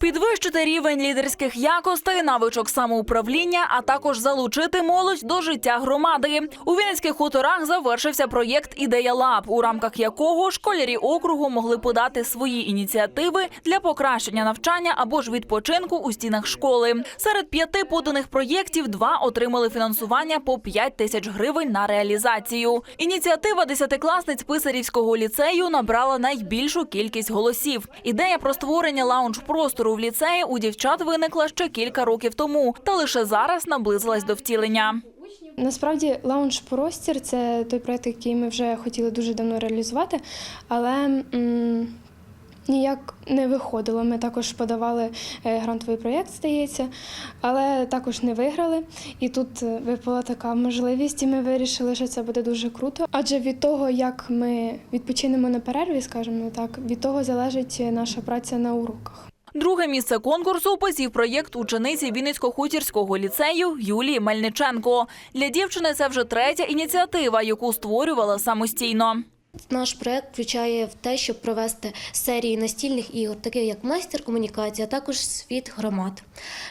Підвищити рівень лідерських якостей, навичок самоуправління, а також залучити молодь до життя громади. У Вінницьких хуторах завершився проєкт Ідея Лаб, у рамках якого школярі округу могли подати свої ініціативи для покращення навчання або ж відпочинку у стінах школи. Серед п'яти поданих проєктів два отримали фінансування по 5 тисяч гривень на реалізацію. Ініціатива десятикласниць писарівського ліцею набрала найбільшу кількість голосів. Ідея про створення лаунж-простору в ліцеї у дівчат виникла ще кілька років тому, та лише зараз наблизилась до втілення. Насправді лаунж простір це той проект, який ми вже хотіли дуже давно реалізувати, але ніяк не виходило. Ми також подавали е, грантовий проєкт, здається, але також не виграли. І тут е, випала така можливість, і ми вирішили, що це буде дуже круто. Адже від того, як ми відпочинемо на перерві, скажімо так, від того залежить наша праця на уроках. Друге місце конкурсу посів проєкт учениці Вінницько-хутірського ліцею Юлії Мельниченко. Для дівчини це вже третя ініціатива, яку створювала самостійно. Наш проект включає в те, щоб провести серії настільних ігор, таких як майстер комунікація, а також світ громад.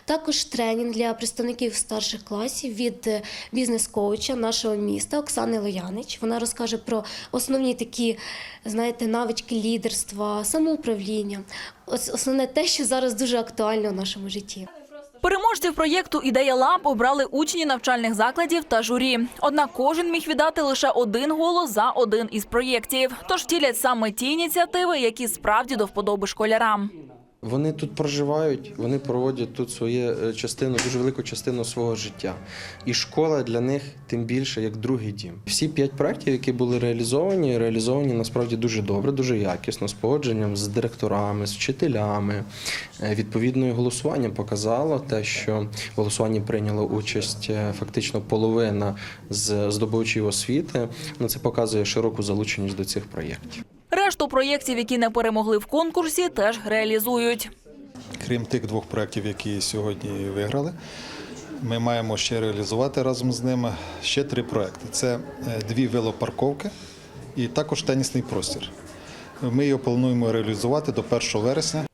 Також тренінг для представників старших класів від е, бізнес-коуча нашого міста Оксани Лоянич. Вона розкаже про основні такі, знаєте, навички лідерства, самоуправління. Основне те, що зараз дуже актуально в нашому житті. Переможців проєкту Ідея Лаб обрали учні навчальних закладів та журі. Однак кожен міг віддати лише один голос за один із проєктів. Тож втілять саме ті ініціативи, які справді до вподоби школярам. Вони тут проживають, вони проводять тут свою е, частину, дуже велику частину свого життя. І школа для них тим більше як другий дім. Всі п'ять проєктів, які були реалізовані, реалізовані насправді дуже добре, дуже якісно, з погодженням з директорами, з вчителями. Е, Відповідно, голосування показало те, що в голосуванні прийняло участь е, фактично половина з здобувачів освіти. Ну, це показує широку залученість до цих проєктів. Решту проєктів, які не перемогли в конкурсі, теж реалізують. Крім тих двох проєктів, які сьогодні виграли, ми маємо ще реалізувати разом з ними ще три проекти: це е, дві велопарковки і також тенісний простір. Ми його плануємо реалізувати до 1 вересня.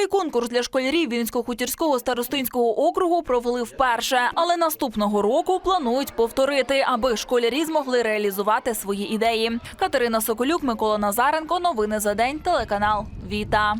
Такий конкурс для школярів Вінсько-Хутірського старостинського округу провели вперше, але наступного року планують повторити, аби школярі змогли реалізувати свої ідеї. Катерина Соколюк, Микола Назаренко. Новини за день. Телеканал Віта.